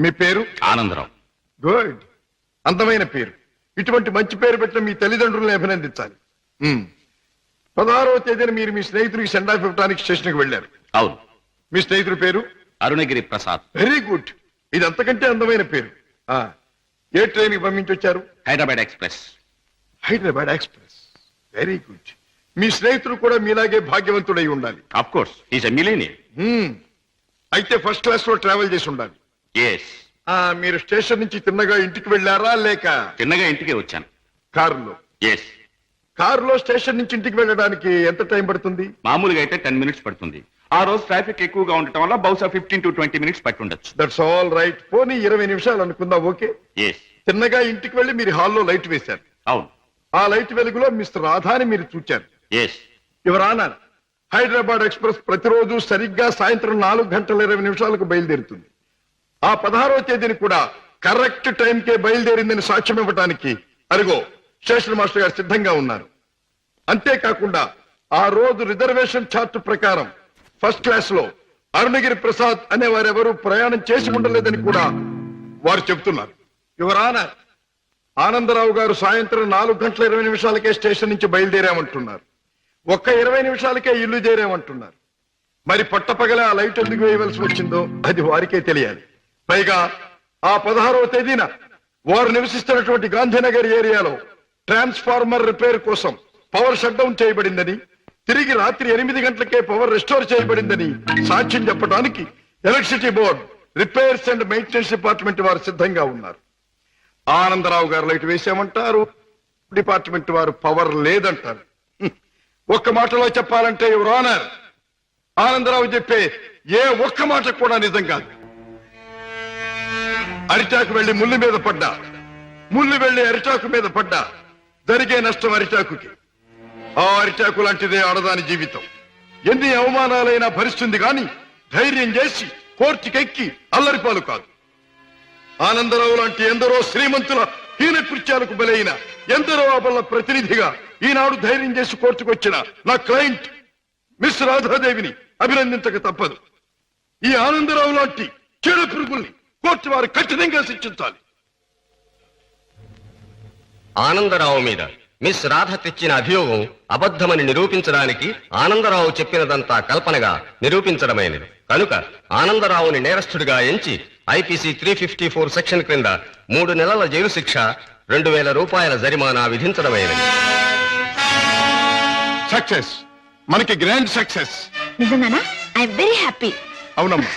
మీ పేరు? ఆనందరావు. గుడ్. అందమైన పేరు. ఇటువంటి మంచి పేరు పెట్టిన మీ తల్లిదండ్రులను అభినందించాలి. పదహారవ తేదీన మీరు మీ స్నేహితుడికి సెండ్ ఆఫ్ ఇవ్వడానికి స్టేషన్కి వెళ్ళారు. అవును. మీ స్నేహితుడి పేరు? అరుణగిరి ప్రసాద్. వెరీ గుడ్ ఇది అంతకంటే అందమైన పేరు. ఆ, ఏ ట్రైన్కి పంపించొచ్చారు Hyderabad express. Hyderabad express. Very good మీ స్నేహితుడు కూడా మీలాగే భాగ్యవంతుడై ఉండాలి. Of course is a millionaire. అయితే ఫస్ట్ క్లాస్లో ట్రావెల్ చేసి ఉండాలి. ఎస్ మీరు స్టేషన్ నుంచి తిన్నగా ఇంటికి వెళ్ళారా లేక? చిన్నగా ఇంటికే వచ్చాను. కారులో? ఎస్ కారులో స్టేషన్ నుంచి ఇంటికి వెళ్ళడానికి ఎంత టైం పడుతుంది? మామూలుగా అయితే టెన్ మినిట్స్ పడుతుంది. ఆ రోజు ట్రాఫిక్ ఎక్కువగా ఉండటం వల్ల బహుశా ఫిఫ్టీన్ టు ట్వంటీ మినిట్స్ పట్టి ఉండొచ్చు. దట్స్ ఆల్ రైట్ పోనీ ఇరవై నిమిషాలు అనుకుందాం ఓకే? ఎస్ తిన్నగా ఇంటికి వెళ్ళి మీరు హాల్లో లైట్ వేశారు. అవును. ఆ లైట్ వెలుగులో మిస్టర్ రాధాని మీరు చూచారు. ఎస్ హైదరాబాద్ ఎక్స్ప్రెస్ ప్రతిరోజు సరిగ్గా సాయంత్రం నాలుగు గంటల ఇరవై నిమిషాలకు బయలుదేరుతుంది. ఆ పదహారవ తేదీని కూడా కరెక్ట్ టైంకే బయలుదేరిందని సాక్ష్యం ఇవ్వటానికి అరుగో స్టేషన్ మాస్టర్ గారు సిద్ధంగా ఉన్నారు. అంతేకాకుండా ఆ రోజు రిజర్వేషన్ చార్ట్ ప్రకారం ఫస్ట్ క్లాస్లో అరుణగిరి ప్రసాద్ అనే వారెవరూ ప్రయాణం చేసి ఉండలేదని కూడా వారు చెబుతున్నారు. యువరాన ఆనందరావు గారు సాయంత్రం నాలుగు గంటల ఇరవై నిమిషాలకే స్టేషన్ నుంచి బయలుదేరామంటున్నారు. ఒక్క ఇరవై నిమిషాలకే ఇల్లు చేరామంటున్నారు. మరి పట్టపగల ఆ లైట్ ఎందుకు వేయవలసి వచ్చిందో అది వారికే తెలియాలి. పైగా ఆ పదహారవ తేదీన వారు నివసిస్తున్నటువంటి గాంధీనగర్ ఏరియాలో ట్రాన్స్ఫార్మర్ రిపేర్ కోసం పవర్ షట్ డౌన్ చేయబడిందని తిరిగి రాత్రి ఎనిమిది గంటలకే పవర్ రెస్టోర్ చేయబడిందని సాక్ష్యం చెప్పడానికి electricity board repairs and maintenance department వారు సిద్ధంగా ఉన్నారు. ఆనందరావు గారు లైట్ వేసామంటారు డిపార్ట్మెంట్ వారు పవర్ లేదంటారు. ఒక్క మాటలో చెప్పాలంటే యువర్ ఆనర్ ఆనందరావు చెప్పే ఏ ఒక్క మాట కూడా నిజం కాదు. అరిటాకు వెళ్ళి ముళ్ళు మీద పడ్డా. ముళ్ళు వెళ్ళి అరిటాకు మీద పడ్డా. జరిగే నష్టం అరిటాకుకి ఆ అరిటాకు లాంటిదే ఆడదాని జీవితం. ఎన్ని అవమానాలైనా భరిస్తుంది గాని ధైర్యం చేసి కోర్టుకెక్కి అల్లరిపాలు కాదు. ఆనందరావు లాంటి ఎందరో శ్రీమంతుల హీన కృత్యాలకు బలైన ఎందరో అబల ప్రతినిధిగా ఈనాడు ధైర్యం చేసి కోర్టుకొచ్చిన నా క్లయింట్ మిస్ రాధాదేవిని అభినందించక తప్పదు. ఈ ఆనందరావు లాంటి చెడు పురుగుల్ని కోర్టు వారు కఠినంగా శిక్షించాలి. ఆనందరావు మీద మిస్ రాధ తెచ్చిన అభియోగం అబద్ధమని నిరూపించడానికి ఆనందరావు చెప్పినదంతా కల్పనగా నిరూపించడమైనది. కనుక ఆనందరావుని నేరస్తుడిగా ఎంచి IPC three fifty four section క్రింద మూడు నెలల జైలు శిక్ష రెండు వేల రూపాయల జరిమానా విధించడమైనది. సక్సెస్ మనకి గ్రాండ్ సక్సెస్ నిజంగానా? ఐ వెరీ హ్యాపీ అవునమ్మా.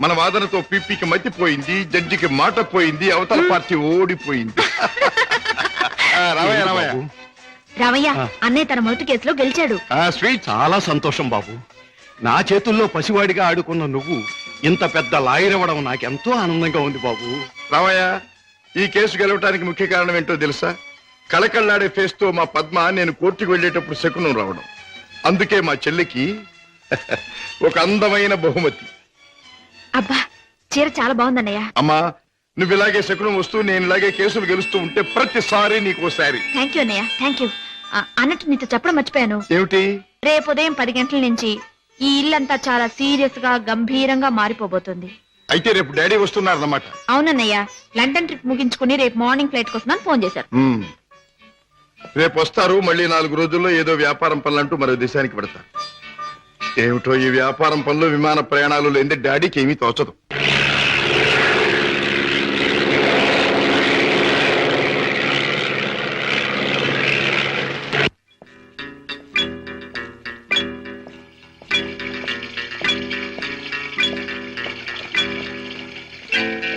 మన వాదనతో పీపీకి మతిపోయింది జడ్జికి మాట పోయింది అవతల పార్టీ ఓడిపోయింది. ఆ, రావయ్య రావయ్య? రామయ్య అన్నయ్య తన మొదటి కేసులో గెలిచాడు. ఆ, స్వీట్ చాలా సంతోషం బాబు. నా చేతుల్లో పసివాడిగా ఆడుకున్న నువ్వు ఇంత పెద్ద లాయర్ అవ్వడం నాకెంతో ఆనందంగా ఉంది బాబు. రామయ్య ఈ కేసు గెలవటానికి ముఖ్య కారణం ఏంటో తెలుసా? కళకళ్ళాడే ఫేస్తో మా పద్మ నేను కోర్టుకు వెళ్ళేటప్పుడు శకునం రావడం. అందుకే మా చెల్లికి ఒక అందమైన బహుమతి. అబ్బా చీర చాలా బాగుందన్నయ్య. అమ్మా నువ్వు ఇలాగే శకునం వస్తూ నేను ఇలాగే కేసులు గెలుస్తూ ఉంటే ప్రతిసారి నీకు ఓసారి థ్యాంక్ యూ అన్నయ్య థ్యాంక్ యూ ఆ, అన్నట్టు నీతో చెప్పడం మర్చిపోయాను. ఏమిటి? రేపు ఉదయం పది గంటల నుంచి ఈ ఇల్లంతా చాలా సీరియస్గా గంభీరంగా మారిపోబోతుంది. అయితే రేపు డాడీ వస్తున్నారన్నమాట. అవునన్నయ్య లండన్ ట్రిప్ ముగించుకుని రేపు మార్నింగ్ ఫ్లైట్ కోసం ఫోన్ చేశారు. మ్మ్. రేపు వస్తారు మళ్ళీ నాలుగు రోజుల్లో ఏదో వ్యాపారం పనులంటూ మరో దేశానికి పెడతారు ఏమిటో ఈ వ్యాపారం పనులు విమాన ప్రయాణాలు లేని డాడీకి ఏమీ తోచదు.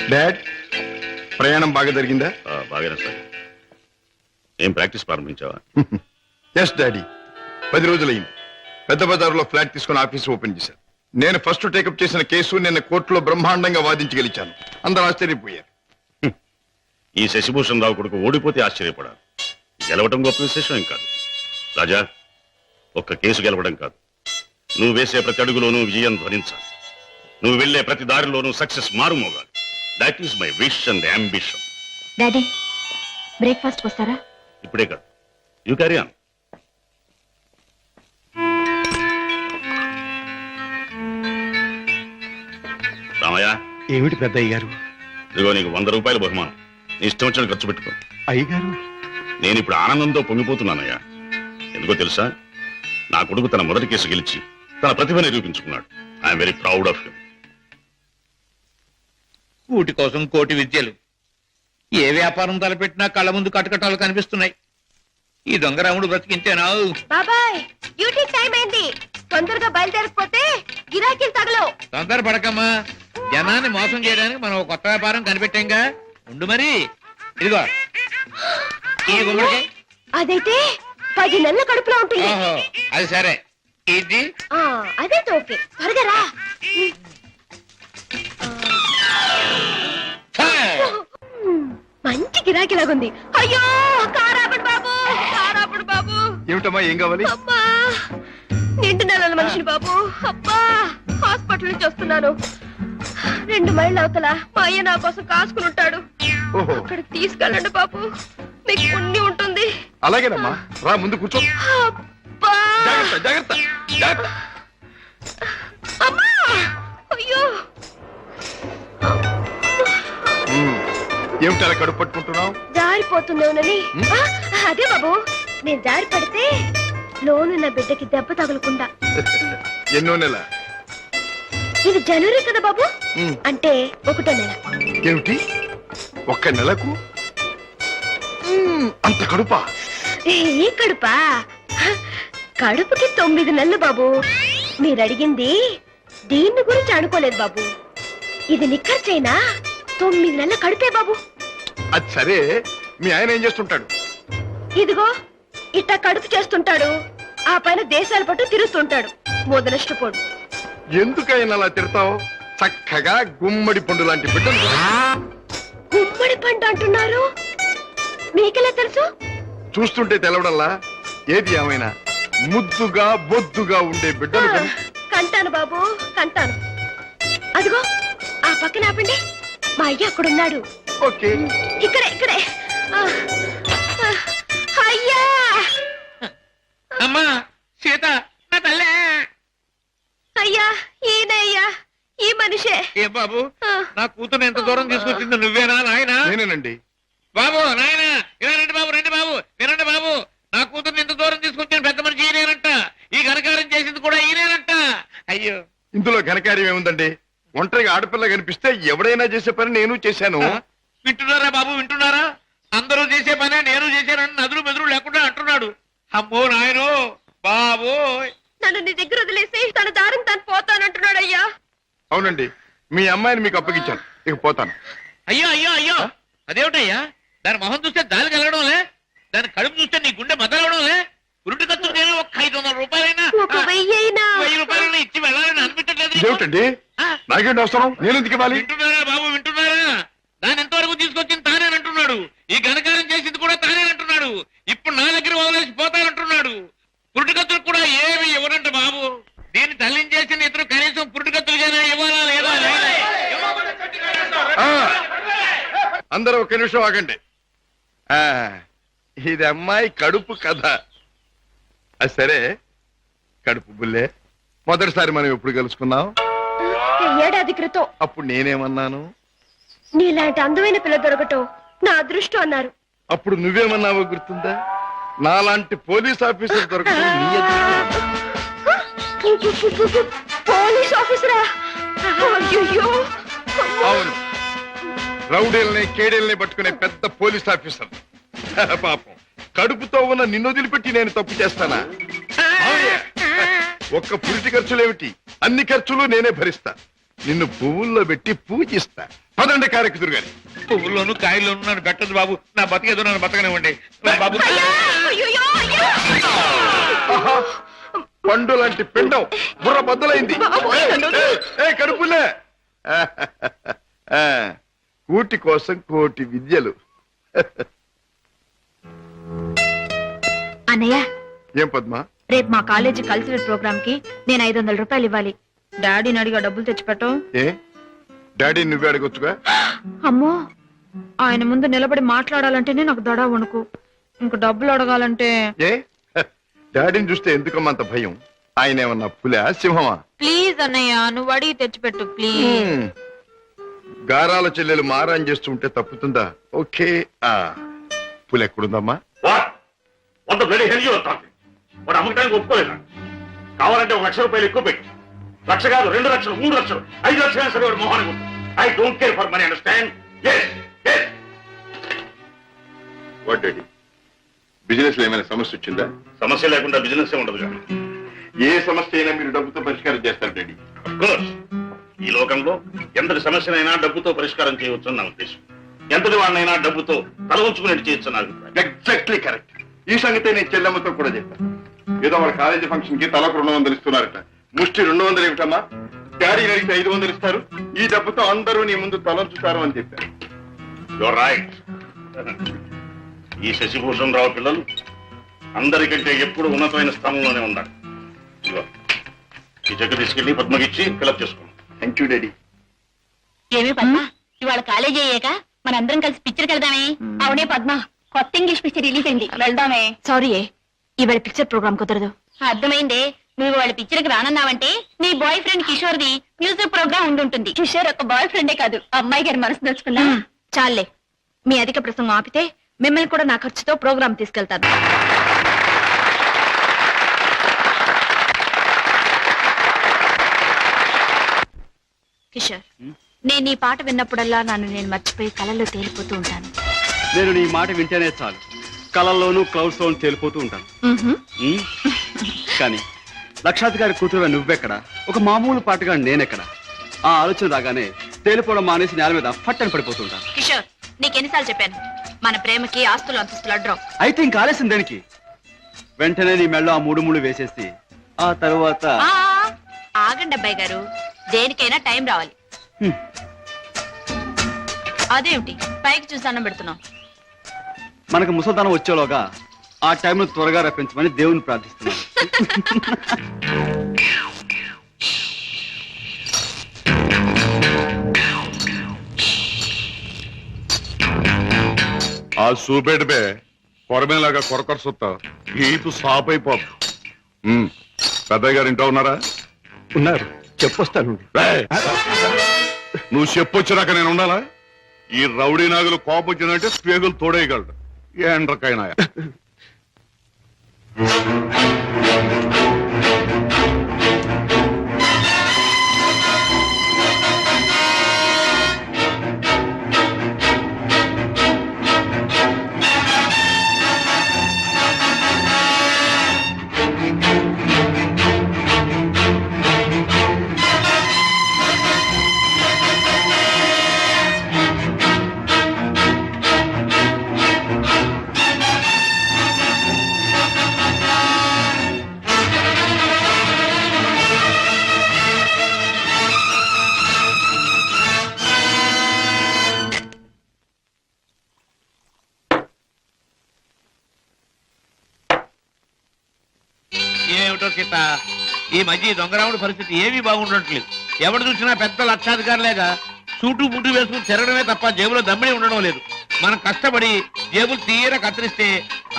డాడ్ ప్రయాణం బాగా జరిగిందా? బాగానే సార్. ఏం ప్రాక్టీస్ ప్రారంభించావా? Yes daddy. పది రోజులైంది. పెద్ద బజార్లో ఫ్లాట్ తీసుకుని ఆఫీస్ ఓపెన్ చేశాను నేను ఫస్ట్ టేకప్ చేసిన కేసు నిన్న కోర్టులో బ్రహ్మాండంగా వాదించి గెలిచాను. అందరూ ఆశ్చర్యపోయారు. ఈ శశిభూషణ్ రావు కొడుకు ఓడిపోతే ఆశ్చర్యపడాలి. గెలవడం గొప్ప విశేషం ఏం కాదు. రాజా ఒక్క కేసు గెలవడం కాదు. నువ్వు వేసే ప్రతి అడుగులోనూ విజయం ధ్వనించాలి. నువ్వు వెళ్ళే ప్రతి దారిలోనూ success మారుమోగాలి. That is my wish and ambition daddy breakfast వస్తారా? ఇప్పుడే కాదు. యూ క్యారీ ఆన్ ఏమిటి పెద్దయ్య గారు ఇదిగో నీకు వంద రూపాయల బహుమానం. నీ ఇష్టం వచ్చిన ఖర్చు పెట్టుకో. అయ్యగారు? నేను ఇప్పుడు ఆనందంతో పొంగిపోతున్నానయ్యా. ఎందుకో తెలుసా? నా కొడుకు తన మొదటి కేసు గెలిచి తన ప్రతిభ నిరూపించుకున్నాడు. I'm very proud of him కూటి కోసం కోటి విద్యలు. ఏ వ్యాపారం తలపెట్టినా కళ్ళ ముందు కటకటాలు కనిపిస్తున్నాయి. ఈ దొంగరాముడు బ్రతికించేనా బాబాయ్ డ్యూటీ టైం అయింది. తొందరగా బయలుదేరకపోతే గిరాకీలు తగలవు. తొందర పడకమ్మా జనాన్ని మోసం చేయడానికి మనం ఒక కొత్త వ్యాపారం కనిపెట్టాంగా. ఉండు మరి. ఇదిగో. ఈ గుమ్మడికాయ. అదైతే పది నెలల కడుపులో ఉంటుంది. ఓహో అది సరే. ఇది? ఆ, అదైతే ఓకే. త్వరగా రా. ఫా! మంచి గిరాకీలాగుంది. అయ్యో కారాపడు బాబు కారాపడు బాబు. ఏమిటమ్మా ఏం కావాలి? అబ్బా నిండు నెలల మనిషిని బాబు. అబ్బా హాస్పిటల్ నుంచి వస్తున్నాను. రెండు మైళ్ళ అవతల మా అయ్య నా కోసం కాసుకుని ఉంటాడు. ఓహో. అక్కడికి తీసుకెళ్ళండి బాబు. మీకు పుణ్యం ఉంటుంది. అలాగేనమ్మా. రా ముందు కూర్చో. అబ్బా! జాగ్రత్త జాగ్రత్త జాగ్రత్త. అమ్మా! అయ్యో! ఉమ్, ఏమిటి అలా కడుపు పట్టుకుంటున్నావు? జారిపోతుందేమోనని ఆ, అదే బాబు. నేను జారి పడితే లోనున్న బిడ్డకి దెబ్బ తగలకుండా ఎన్నో నెల. ఇది జనవరి కదా బాబు? ఉమ్, అంటే ఒకటో నెల. ఏమిటి? ఒక్క నెలకు? అంత కడుపా? ఏ కడుపా? కడుపుకి తొమ్మిది నెలలు బాబు. మీరు అడిగింది దీన్ని గురించి అనుకోలేదు బాబు. ఇది నిక్కర్చైనా? తొమ్మిది నెలల కడుపే బాబు. అది సరే మీ ఆయన ఏం చేస్తుంటాడు? ఇదిగో ఇట్ట కడుపు చేస్తుంటాడు. ఆ పైన దేశాల పట్టు తిరుగుతుంటాడు మొదలష్టపోడు ఎందుకైనా అలా తిడతావు? చక్కగా గుమ్మడి పండు లాంటి బిడ్డలు. గుమ్మడి పంట అంటున్నారు? మీకెలా తెలుసు? చూస్తుంటే తెలవడల్లా? ఏది ఏమైనా ముద్దుగా బొద్దుగా ఉండే బిడ్డలు కంటాను బాబు కంటాను. అదిగో ఆ పక్కన ఆపండి. మా అయ్య అక్కడున్నాడు. ఓకే. ఇక్కడే ఇక్కడే. అయ్యా! అమ్మా సీత నా తల్లే అయ్యా ఈయన అయ్యా ఈ మనిషే. ఏ బాబు? నా కూతురు ఎంత దూరం తీసుకొచ్చింది నువ్వేనా నాయనా? నేనేనండి. బాబు నాయన ఇలా రండి బాబు రండి బాబు వినండి బాబు. నా కూతుర్ని ఇంత దూరం తీసుకొచ్చిన పెద్ద మనిషి ఈయనేనంట. ఈ ఘనకారం చేసింది కూడా ఈయనేనంట. అయ్యో. ఇందులో ఘనకార్యం ఏముందండి? ఒంటరిగా ఆడపిల్ల కనిపిస్తే ఎవడైనా చేసే పని నేను చేశాను? వింటున్నారా బాబు వింటున్నారా? అందరూ చేసే పనే నేను చేశానని నదులు మెదురు లేకుండా అంటున్నాడు. అమ్మో నాయనో బాబు నన్ను నీ దగ్గర వదిలేసి తన దారిని తను పోతానంటున్నాడు అయ్యా అవునండి. మీ అమ్మాయిని మీకు అప్పగించాను. ఇక పోతాను. అయ్యో అయ్యో అయ్యో! అదేమిటయ్యా? దాని మొహం చూస్తే దాని కలగడంలే? దాని కడుపు చూస్తే నీ గుండె మదలవడంలే ఉరుటి ఖర్చు నేను ఒక ఐదు వందల రూపాయలైనా? వెయ్యి రూపాయలైనా ఇచ్చి వెళ్ళాలని అనిపించట్లేదు? నాకేంటి అవసరం? నేను ఎందుకు ఇవ్వాలి? వింటున్నారా బాబు వింటున్నారా? దాని ఎంతవరకు తీసుకొచ్చింది తానేనంటున్నాడు ఈ ఘనకారం చేసింది కూడా తానేనంటున్నాడు ఇప్పుడు నా దగ్గర వదిలేసి పోతానంటున్నాడు. పురుటికత్తులు కూడా ఏమి ఇవ్వరంట బాబు దీన్ని తల్లించేసిన ఇతరు కనీసం పురుటికత్తులుగానే ఇవ్వాలా లేదా ఆ, అందరూ ఒక నిమిషం ఆగండి ఇది అమ్మాయి కడుపు కథ సరే కడుపు బుల్లే మొదటిసారి మనం ఎప్పుడు కలుసుకున్నాం ఏడాది క్రితం అప్పుడు నేనేమన్నాను నీలాంటి అందమైన పిల్ల దొరకటం నా అదృష్టం అన్నారు అప్పుడు నువ్వేమన్నావో గుర్తుందా నాలాంటి పోలీస్ ఆఫీసర్ నీ అదృష్టం. పోలీస్ ఆఫీసరా అవును రౌడీల్ని కేడీల్ని పట్టుకునే పెద్ద పోలీస్ ఆఫీసర్. పాపం. కడుపుతో ఉన్న నిన్ను వదిలిపెట్టి నేను తప్పు చేస్తానా. ఒక్క పురిటి ఖర్చులేమిటి? అన్ని ఖర్చులు నేనే భరిస్తా. నిన్ను పువ్వుల్లో పెట్టి పూజిస్తా. పదండి కారెక్కుదురు గాని పువ్వుల్లోను కాయల్లోను నన్ను పెట్టదు బాబు. నా బతికేదో నన్ను బతకనివ్వండి. బాబు. అయ్యో. ఆహా, పండు లాంటి పిండం బుర్ర బద్దలైంది. ఏయ్, ఏయ్, కడుపులే. ఆ, కూటి కోసం కోటి విద్యలు. అన్నయ్య. ఏం పద్మా? రేపు మా కాలేజీ కల్చరల్ ప్రోగ్రామ్కి నేను ఐదు వందల రూపాయలు ఇవ్వాలి. డాడీని అడిగా డబ్బులు తెచ్చిపెట్టు. ఏ? డాడీ నువ్వే అడగొచ్చుగా? అమ్మో! ఆయన ముందు నిలబడి మాట్లాడాలంటేనే నాకు దడ వణుకు. ఇంక డబ్బులు అడగాలంటే ఏ? డాడీని చూస్తే ఎందుకమ్మా అంత భయం? ఆయన ఏమన్నా పులా సింహమా? ప్లీజ్ అన్నయ్య నువ్వు అడిగి తెచ్చిపెట్టు ప్లీజ్. గారాల చెల్లెలు మారాన్ చేస్తుంటే తప్పుతుందా? ఓకే. ఆ పులి ఎక్కడుందమ్మా? వాట్ వంద బ్లడీ హెల్ యూ వాడు అమ్మకానికి ఒప్పుకోలేదా కావాలంటే ఒక లక్ష రూపాయలు ఎక్కువ పెట్టి. లక్ష కాదు రెండు లక్షలు మూడు లక్షలు ఐదు లక్షలు సరే వాడు మొహానికి I don't care for money understand what daddy బిజినెస్లో ఏమైనా సమస్య వచ్చిందా? సమస్య లేకుండా బిజినెస్ ఉండదు కానీ. ఏ సమస్య అయినా మీరు డబ్బుతో పరిష్కారం చేస్తారు డాడీ కోర్స్ ఈ లోకంలో ఎంతటి సమస్యనైనా డబ్బుతో పరిష్కారం చేయవచ్చు నా ఉద్దేశం. ఎంతటి వాడినైనా డబ్బుతో తల ఉంచుకునేట్టు చేయొచ్చు నా అభిప్రాయం. ఎగ్జాక్ట్లీ కరెక్ట్ ఈ సంగతే నేను చెల్లెమ్మతో కూడా చెప్పాను ఏదో వాళ్ళ కాలేజీ ఫంక్షన్కి తలకు రెండు వందలు ఇస్తున్నారట. ముష్టి రెండు వందలు ఏమిటమ్మా? డాడీ అడిగితే ఐదు వందలు ఇస్తారు. ఈ డబ్బుతో అందరూ నీ ముందు తలంచుతారు అని చెప్పారు యువర్ రైట్ ఈ శశిభూషణ్ రావు పిల్లలు అందరికంటే ఎప్పుడు ఉన్నతమైన స్థానంలోనే ఉండాలి. ఇదిగో, ఈ చెక్ తీసుకెళ్ళి పద్మకిచ్చి ఫిలప్ చేసుకోండి. థ్యాంక్ యూ డాడీ ఏమి పద్మ? ఇవాళ కాలేజీ అయ్యాక మనందరం కలిసి పిక్చర్ వెళ్దామే అవునే పద్మ కొత్త ఇంగ్లీష్ పిక్చర్ రిలీజ్ అయింది. వెళ్దామే. సారీ ఇవాళ పిక్చర్ ప్రోగ్రామ్ కుదరదు. అర్థమైందే. నువ్వు వాళ్ళ పిక్చర్కి రానన్నావంటే నీ boyfriend Kishore the music programme ఉండుంటుంది. Kishore ఒక బాయ్ ఫ్రెండే కాదు అమ్మాయి గారి మనసు తెలుసుకున్నా చాలే. మీ అధిక ప్రసంగం ఆపితే మిమ్మల్ని కూడా నా ఖర్చుతో ప్రోగ్రామ్ తీసుకెళ్తాను. కిషోర్ నేను ఈ పాట విన్నప్పుడల్లా నన్ను నేను మర్చిపోయి కలలో తేలిపోతూ ఉంటాను. నేను నీ మాట వింటేనే చాలు. కళల్లోనూ క్లౌడ్స్ లోను తేలిపోతూ ఉంటాను. ఉమ్. కానీ లక్షాధికారి కూతురుగా నువ్వెక్కడ? ఒక మామూలు పాటగా నేనెక్కడ? ఆ ఆలోచన రాగానే తేలిపోవడం మానేసి నేల మీద ఫట్టని పడిపోతుంటాను కిషోర్ నీకెన్నిసార్లు చెప్పాను? మన ప్రేమకి ఆస్తులు అంతస్తులు అడ్రం అయితే ఇంకా ఆలస్యం దేనికి? వెంటనే నీ మెళ్ళో ఆ మూడు మూడు వేసేసి ఆ తరువాత ఆగండి అబ్బాయి గారు. దేనికైనా టైం రావాలి. హ్మ్. అదేమిటి? పైకి చూసి అన్నం పెడుతున్నాం మనకు ముసల్దానం వచ్చేలోగా ఆ టైంను త్వరగా రప్పించమని దేవుని ప్రార్థిస్తున్నాను. ఆ సూపేట బే కొరమేలాగా కొరకొర సుత్త ఈపు సాప్ అయిపోదు పెద్దయ్య గారు ఇంట్లో ఉన్నారా? ఉన్నారు. చెప్పొస్తాను. నువ్వు చెప్పొచ్చినాక నేను ఉండాలా? ఈ రౌడీ నాగులు కోపొచ్చినంటే వచ్చిందంటే స్పేగులు తోడేయగలడు ఏండ్రకైనా సీత ఈ మధ్య దొంగరాముడి పరిస్థితి ఏమీ బాగుండట్లేదు. ఎవడు చూసినా పెద్ద లక్షాధికారులేగా సూటు బుట్టు వేసుకుని తిరగడమే తప్ప జేబులో దమ్మిడి ఉండడం లేదు. మనం కష్టపడి జేబులు తీర కత్తిరిస్తే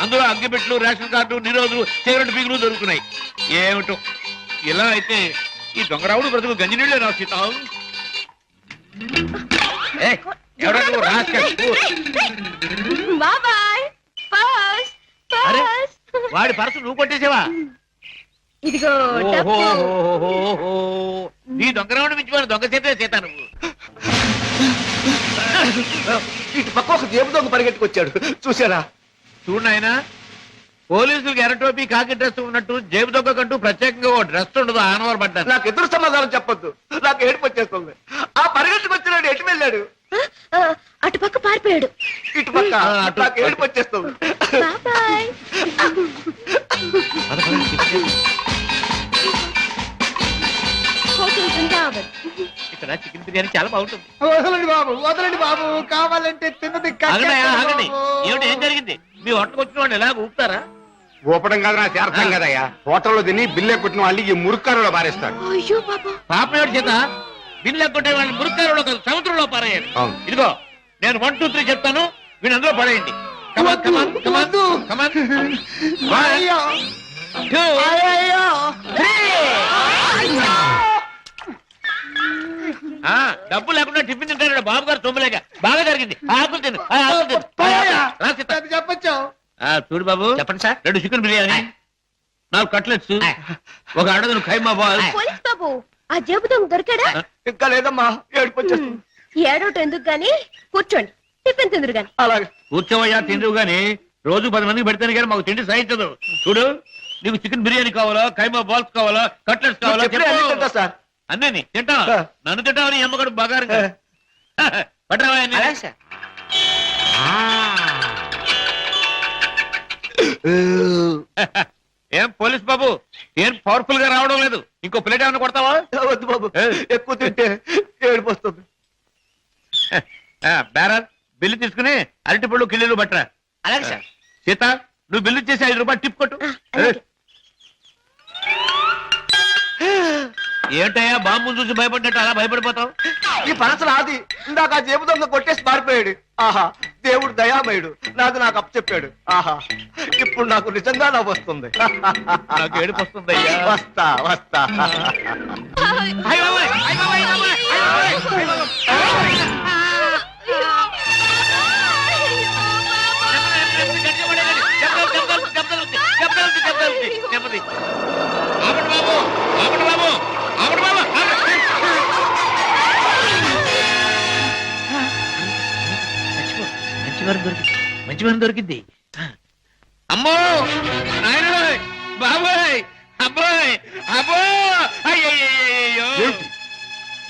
అందులో అగ్గిపెట్లు రేషన్ కార్డు నిరోధులు సిగరెట్ పీకులు దొరుకుతున్నాయి. ఏమిటో? ఇలా అయితే ఈ దొంగరాముడు బ్రతుకు గంజినీళ్ళే రా సీత. వాడి పరసు నువ్వు కొట్టేసావా? ఇదిగో డబ్బు. ఓహోహోహోహో. నీ దొంగరావుడు మించిపోయిన దొంగ చేతే చేత నువ్వు. ఇటు పక్క ఒక జేబు దొంగ పరిగెట్టుకొచ్చాడు. చూసారా చూడు నాయనా పోలీసులకు ఎర్రటోపీ కాకి డ్రెస్ ఉన్నట్టు జేబు దొంగకంటూ ప్రత్యేకంగా ఓ డ్రెస్ ఉండదు ఆనవారు పడ్డాను. నాకు ఎదురు సమాధానం చెప్పొద్దు. నాకు ఏడుపు వచ్చేస్తుంది. ఆ పరిగెట్టుకొచ్చినాడు ఎటు వెళ్ళాడు? ఆ, అటు పక్క పారిపోయాడు. ఇటు పక్క ఆ, అటు- నాకు ఏడుపు వచ్చేస్తుంది. బాబాయ్ ఇక్కడ చికెన్ బిర్యానీ చాలా బాగుంటుంది. వదలండి బాబు వదలండి బాబు. కావాలంటే తిన్నది ఆగండి ఏమిటి ఏం జరిగింది? మీ హోటల్కి వచ్చిన వాళ్ళు ఎలా ఊపుతారా? ఊపడం కాదు నా చేరతాం కదయ్యా. హోటల్లో తిని బిల్లు కొట్టిన వాళ్ళు ఈ మురుక్కారులో పారేస్తాడు అయ్యో బాబా. పాప ఏడు చేత? బిల్లు ఎక్కుంటే వాళ్ళని మురుక్కారులో కాదు సముద్రంలో అవును. ఇదిగో నేను వన్ టూ త్రీ చెప్తాను. వీళ్ళు అందులో పడేయండి. Come on come on come on come on two three ఆ డబ్బు లేకుండా టిఫిన్ తింటాడు బాబు గారు సొమ్ములేక. బాగా జరిగింది. ఆకులు తిను. ఆ, ఆకులు తిను. ఆ, ఆకులు. రా సీత. చెప్పచ్చు ఆ, చూడు బాబు. చెప్పండి సార్. రెండు చికెన్ బిర్యానీ నాలుగు కట్లెట్స్ ఒక అడగను ఖైమా బాల్. పోలీస్ బాబు ఆ జేబు దొంగ దొరికాడా? ఇంకా లేదమ్మా ఏడుపు వచ్చేస్తుంది ఏడోటి ఎందుకు గాని? కూర్చోండి. టిఫిన్ తిందురు గాని. అలాగే. కూర్చోవయ్యా తిందువు గాని. రోజు పది మందికి పెడితేనే కానీ మాకు తిండి సహించదు చూడు నీకు చికెన్ బిర్యానీ కావాలా ఖైమా బాల్స్ కావాలా కట్లెట్స్ కావాలా చెప్పు. సార్? అన్నీ తింటా ఆ. నన్ను తింటావని అమ్మగడు బగారు పట్టరావా ఏం పోలీస్ బాబు? ఏం పవర్ఫుల్గా రావడం లేదు. ఇంకో ప్లేట్ ఏమైనా కొడతావా? వద్దు బాబు. ఎక్కువ తింటే ఏడుపు వస్తుంది బేరర్ బిల్లు తీసుకుని అరటి పళ్ళు కిల్లీలు పట్టరా. అలాగే సార్. సీత నువ్వు బిల్లు చేసి ఐదు రూపాయలు టిప్ కొట్టు. ఏంటయ్యా బాంబు చూసి భయపడ్డట్టు అలా భయపడిపోతావు ఈ పనస నాది ఇందాక ఆ జేబు దొంగ కొట్టేసి పారిపోయాడు ఆహా దేవుడు దయామయుడు నాది నాకు అప్పచెప్పాడు ఆహా ఇప్పుడు నాకు నిజంగా నవ్వు వస్తుంది నాకు ఏడుపు వస్తుందయ్యా వస్తా వస్తా బాబోయ్, బాబోయ్, బాబోయ్, బాబోయ్, బాబోయ్. మంచి వారం దొరికింది. అమ్మో! నాయనోయ్ బాబోయ్! అబ్బోయ్! అబ్బో!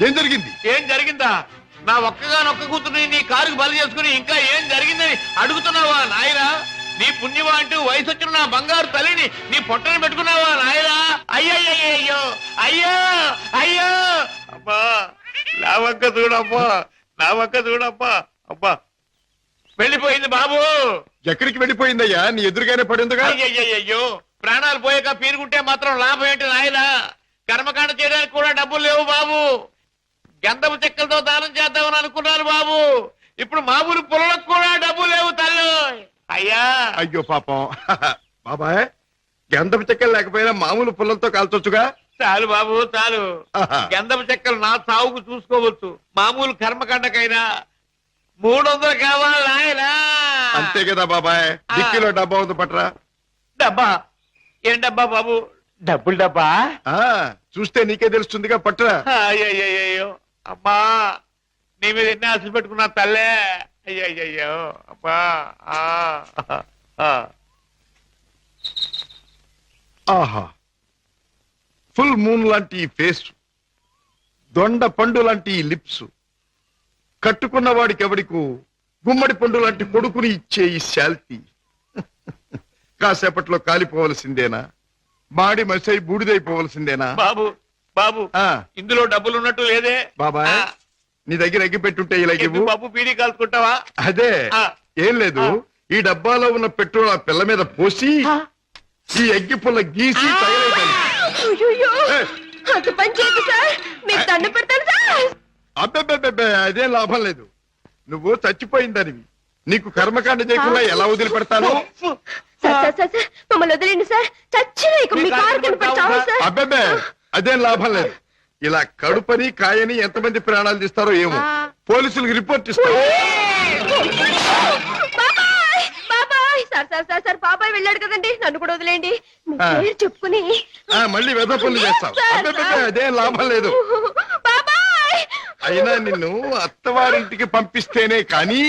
ఏం జరిగింది? ఏం జరిగిందా? నా ఒక్కగానొక్క కూతుర్ని నీ కారుకు బలి చేసుకుని ఇంకా ఏం జరిగిందని అడుగుతున్నావా నాయనా? నీ పుణ్యమా అంటూ వయసు వచ్చిన నా బంగారు తల్లిని నీ పొట్టని పెట్టుకున్నావా నాయనా? అయ్యయ్యో అయ్యో! అయ్యో! అబ్బా! నా వంక చూడమ్మా నా వంక చూడమ్మా అబ్బా! వెళ్ళిపోయింది బాబు. ఎక్కడికి వెళ్ళిపోయిందయ్యా? నీ ఎదురుగానే పడిందిగా అయ్యయ్యో ప్రాణాలు పోయాక పీరుకుంటే మాత్రం లాభం ఏంటి నాయనా? కర్మకాండ చేయడానికి కూడా డబ్బులు లేవు బాబు. గంధపు చెక్కలతో దానం చేద్దామని అనుకున్నాను బాబు. ఇప్పుడు మామూలు పొలకు కూడా డబ్బు లేవు తల్లు. అయ్యా. అయ్యో పాపం. బాబాయ్ గంధపు చెక్కలు లేకపోయినా మామూలు పుల్లలతో కాల్చొచ్చుగా? చాలు బాబు చాలు. ఆహా. గంధపు చెక్కలు నా సాగుకు చూసుకోవచ్చు. మామూలు కర్మకాండకైనా మూడు వందలు కావాలి నాయనా. అంతే కదా బాబాయ్. డిక్కీలో డబ్బా ఉంది పట్రా. డబ్బా? ఏం డబ్బా బాబు? డబ్బులు డబ్బా? ఆ చూస్తే నీకే తెలుస్తుందిగా పట్రా. అయ్యయ్యో అమ్మా నీ మీద ఎన్ని ఆశలు పెట్టుకున్నా తల్లే. అయ్యయ్యో అమ్మా ఆ, ఆ. ఆహా. ఫుల్ మూన్ లాంటి ఈ ఫేస్. దొండ పండు లాంటి ఈ లిప్స్. కట్టుకున్న వాడికి ఎవడికు గుమ్మడి పండు లాంటి కొడుకుని ఇచ్చే ఈ శాల్తీ? కాసేపట్లో కాలిపోవలసిందేనా? మాడి మసై బూడిదైపోవలసిందేనా? బాబు బాబు ఆ, ఇందులో డబ్బులు ఉన్నట్టు లేదే. బాబాయ్ ఆ, నీ దగ్గర ఎగ్గి పెట్టుంటే ఇలా ఎందుకు ఇవ్వు. బాబు బీడీ కాల్చుకుంటావా? అదే ఆ. ఏం లేదు. ఈ డబ్బాలో ఉన్న పెట్రోల్ ఆ పిల్ల మీద పోసి ఈ ఎగ్గి పుల్ల గీసి తగలేటాను అయ్యయ్యో, అంత పని చేయదు సార్. మీకు దండ పెడతాను సార్. అబ్బెబ్బెబ్బెబ్బే అదేం లాభం లేదు. నువ్వు చచ్చిపోయిందనివి. నీకు కర్మకాండ చేయకుండా ఎలా వదిలిపెడతాను? సార్ సార్ సార్ సార్ మమ్మల్ని వదిలేండి సార్. చచ్చిన ఇక మీ కారు కనపడి చావు సార్? అబ్బెబ్బే అదేం లాభం లేదు. ఇలా కడుపని కాయని ఎంతమంది ప్రాణాలు తీస్తారో ఏమో. పోలీసులకు రిపోర్ట్ ఇస్తారు బాబాయ్! బాబాయ్! సార్ సార్ సార్ సార్ బాబాయ్ వెళ్ళాడు కదండి. నన్ను కూడా వదిలేండి మీ ఆ. పేరు చెప్పుకుని. ఆ, మళ్ళీ వెద పనులు చేస్తావు సార్, అబ్బెబ్బెబ్బే సార్. అదేం లాభం లేదు. అయినా నిన్ను అత్తవారింటికి పంపిస్తేనే కానీ